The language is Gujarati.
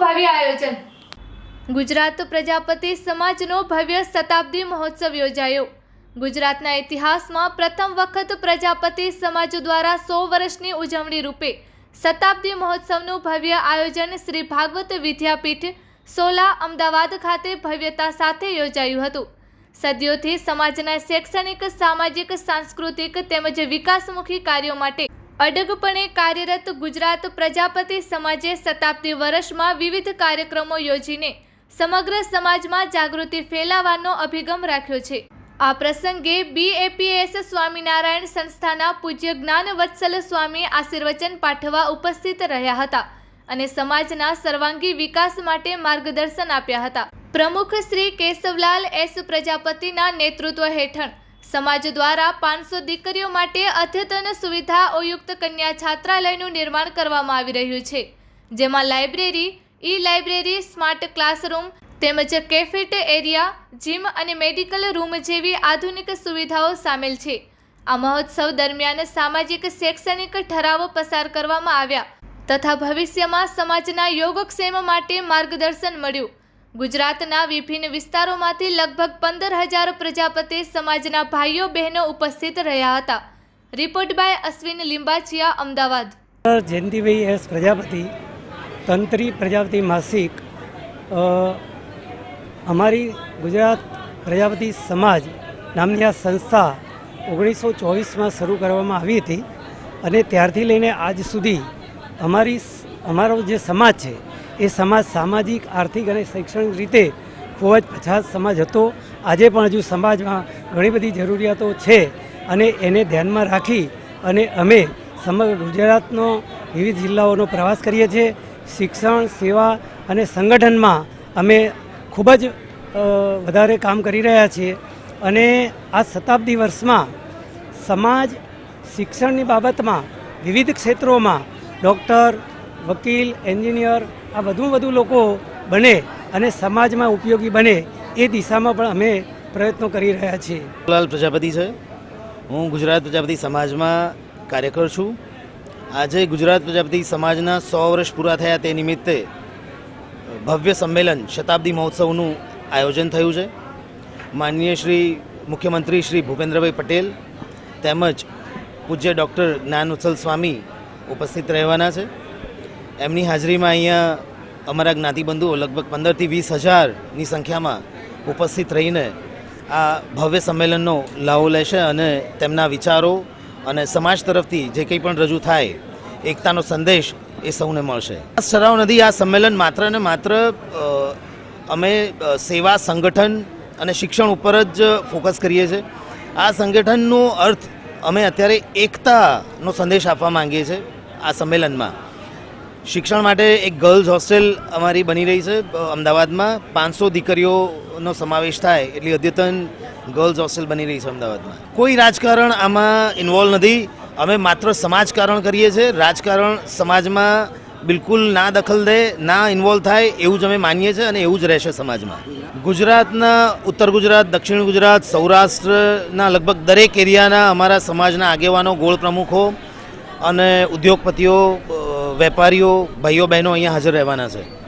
ભવ્ય આયોજન. ગુજરાત પ્રજાપતિ સમાજનો ભવ્ય શતાબ્દી મહોત્સવ યોજાયો. ગુજરાતના ઇતિહાસમાં પ્રથમ વખત પ્રજાપતિ સમાજ દ્વારા સો વર્ષની ઉજવણી રૂપે શતાબ્દી મહોત્સવનું ભવ્ય આયોજન શ્રી ભાગવત વિદ્યાપીઠ સોલા અમદાવાદ ખાતે ભવ્યતા સાથે યોજાયું હતું. સદીઓથી સમાજના શૈક્ષણિક, સામાજિક, સાંસ્કૃતિક તેમજ વિકાસમુખી કાર્યો માટે અડગપણે કાર્યરત ગુજરાત પ્રજાપતિ સમાજે શતાબ્દી વર્ષમાં વિવિધ કાર્યક્રમો યોજીને સમગ્ર સમાજમાં જાગૃતિ ફેલાવવાનો અભિગમ રાખ્યો છે. આ પ્રસંગે બીએપીએસ સ્વામિનારાયણ સંસ્થાના પૂજ્ય જ્ઞાન વત્સલ સ્વામી આશીર્વચન પાઠવા ઉપસ્થિત રહ્યા હતા અને સમાજના સર્વાંગી વિકાસ માટે માર્ગદર્શન આપ્યા હતા. પ્રમુખ શ્રી કેશવલાલ એસ પ્રજાપતિના નેતૃત્વ હેઠળ સમાજ દ્વારા પાંચસો દીકરીઓ માટે અદ્યતન સુવિધા ઉપયુક્ત કન્યા છાત્રાલયનું નિર્માણ કરવામાં આવી રહ્યું છે, જેમાં library e library smart classroom તેમજ કેફેટ એરિયા, જીમ અને મેડિકલ રૂમ જેવી આધુનિક સુવિધાઓ સામેલ છે. આ મહોત્સવ દરમિયાન સામાજિક શૈક્ષણિક ઠરાવો પસાર કરવામાં આવ્યા તથા ભવિષ્યમાં સમાજના યોગક્ષેમ માટે માર્ગદર્શન મળ્યું. ગુજરાતના વિભિન્ન વિસ્તારોમાંથી લગભગ પંદર હજાર પ્રજાપતિ સમાજના ભાઈઓ બહેનો ઉપસ્થિત રહ્યા હતા. Report by Ashwin Limbachiya, Ahmedabad. Jayantibhai, S Prajapati, તંત્રી Prajapati માસિક અમારી ગુજરાત પ્રજાપતિ સમાજ નામની આ સંસ્થા ઓગણીસો ચોવીસમાં શરૂ કરવામાં આવી હતી અને ત્યારથી લઈને આજ સુધી અમારી અમારો જે સમાજ છે એ સમાજ સામાજિક, આર્થિક અને શૈક્ષણિક રીતે ખૂબ જ પછાત સમાજ હતો. આજે પણ હજુ સમાજમાં ઘણી બધી જરૂરિયાતો છે અને એને ધ્યાનમાં રાખી અને અમે સમગ્ર ગુજરાતનો, વિવિધ જિલ્લાઓનો પ્રવાસ કરીએ છીએ. શિક્ષણ, સેવા અને સંગઠનમાં અમે ખૂબ જ વધારે કામ કરી રહ્યા છીએ. અને આ શતાબ્દી વર્ષમાં સમાજ શિક્ષણની બાબતમાં વિવિધ ક્ષેત્રોમાં ડૉક્ટર, વકીલ, એન્જિનિયર આ વધુ વધુ લોકો બને અને સમાજમાં ઉપયોગી બને એ દિશામાં પણ અમે પ્રયત્નો કરી રહ્યા છીએ. લાલ પ્રજાપતિ છે. હું ગુજરાત પ્રજાપતિ સમાજમાં કાર્યકર છું. આજે ગુજરાત પ્રજાપતિ સમાજના સો વર્ષ પૂરા થયા તે નિમિત્તે ભવ્ય સંમેલન શતાબ્દી મહોત્સવનું આયોજન થયું છે. માનનીય શ્રી મુખ્યમંત્રી શ્રી ભૂપેન્દ્રભાઈ પટેલ તેમજ પૂજ્ય ડૉક્ટર જ્ઞાન ઉત્સલ સ્વામી ઉપસ્થિત રહેવાના છે. એમની હાજરીમાં અહીંયા અમારા જ્ઞાતિબંધુઓ લગભગ પંદરથી વીસ હજારની સંખ્યામાં ઉપસ્થિત રહીને આ ભવ્ય સંમેલનનો લાવો લેશે અને તેમના વિચારો અને સમાજ તરફથી જે કંઈ પણ રજૂ થાય, એકતાનો સંદેશ એ સૌને મળશે. આ નદી આ સંમેલન માત્ર ને માત્ર અમે સેવા, સંગઠન અને શિક્ષણ ઉપર જ ફોકસ કરીએ છીએ. આ સંગઠનનો અર્થ અમે અત્યારે એકતાનો સંદેશ આપવા માંગીએ છીએ આ સંમેલનમાં. શિક્ષણ માટે એક ગર્લ્સ હોસ્ટેલ અમારી બની રહી છે અમદાવાદમાં. પાંચસો દીકરીઓનો સમાવેશ થાય એટલી અદ્યતન ગર્લ્સ હોસ્ટેલ બની રહી છે અમદાવાદમાં. કોઈ રાજકારણ આમાં ઇન્વોલ્વ નથી. અમે માત્ર સમાજકારણ કરીએ છીએ. રાજકારણ સમાજમાં બિલકુલ ના દખલ દે, ના ઇન્વોલ્વ થાય એવું જ અમે માનીએ છીએ અને એવું જ રહેશે સમાજમાં. ગુજરાતના, ઉત્તર ગુજરાત, દક્ષિણ ગુજરાત, સૌરાષ્ટ્રના લગભગ દરેક એરિયાના અમારા સમાજના આગેવાનો ગોળ પ્રમુખો અને ઉદ્યોગપતિઓ વેપારીઓ ભાઈઓ બહેનો અહીંયા હાજર રહેવાના છે.